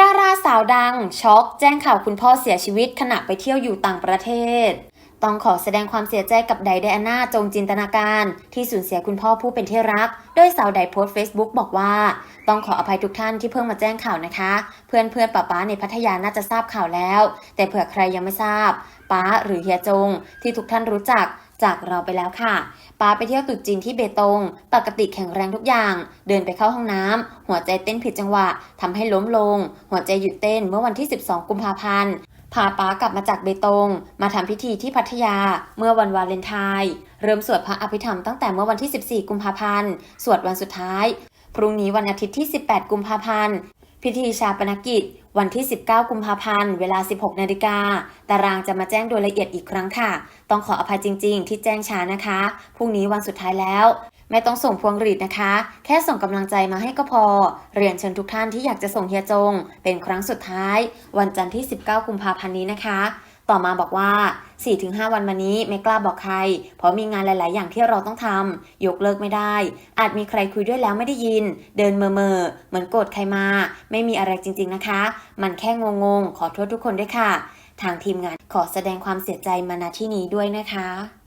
ดาราสาวดัง ช็อกแจ้งข่าวคุณพ่อเสียชีวิตขณะไปเที่ยวอยู่ต่างประเทศ ต้องขอแสดงความเสียใจกับไดไดอาน่าจงจินตนาการ ที่สูญเสียคุณพ่อผู้เป็นที่รัก โดยสาวไดโพสต์ Facebook บอกว่า ต้องขออภัยทุกท่านที่เพิ่งมาแจ้งข่าวนะคะ เพื่อนเพื่อนป้าป้าในพัทยาน่าจะทราบข่าวแล้ว แต่เผื่อใครยังไม่ทราบ ป้าหรือเฮียจง ที่ทุกท่านรู้จัก จากเราไปแล้วค่ะป้าไปเที่ยวตรุษจีนที่เบตง ปกติแข็งแรงทุกอย่าง เดินไปเข้าห้องน้ำหัวใจเต้นผิดจังหวะทำให้ล้มลง หัวใจหยุดเต้นเมื่อวันที่ 12 กุมภาพันธ์พาป้ากลับมาจากเบตง มาทำพิธีที่พัทยาเมื่อวันวาเลนไทน์เริ่มสวดพระอภิธรรมตั้งแต่เมื่อวันที่ 14 กุมภาพันธ์ สวดวันสุดท้าย พรุ่งนี้วันอาทิตย์ที่ 18 กุมภาพันธ์ พิธีชาปนกิจ วันที่ 19 กุมภาพันธ์ เวลา 16 นาฬิกา ตารางจะมาแจ้งโดยละเอียดอีกครั้งค่ะ ต้องขออภัยจริง ๆ ที่แจ้งช้านะคะ พรุ่งนี้วันสุดท้ายแล้ว ไม่ต้องส่งพวงหรีดนะคะ แค่ส่งกำลังใจมาให้ก็พอ เรียนเชิญทุกท่านที่อยากจะส่งเฮียจง เป็นครั้งสุดท้าย วันจันทร์ที่ 19 กุมภาพันธ์นี้นะคะ ต่อมาบอกว่า 4-5 วันมานี้ไม่กล้าบอกใคร เพราะมีงานหลาย ๆ อย่างที่เราต้องทำยกเลิกไม่ได้ อาจมีใครคุยด้วยแล้วไม่ได้ยิน เดินเมอเมอเหมือนโกรธใครมา ไม่มีอะไรจริง ๆ นะคะ มันแค่งงๆ ขอโทษทุกคนด้วยค่ะ ทางทีมงานขอแสดงความเสียใจมาณที่นี้ด้วยนะคะ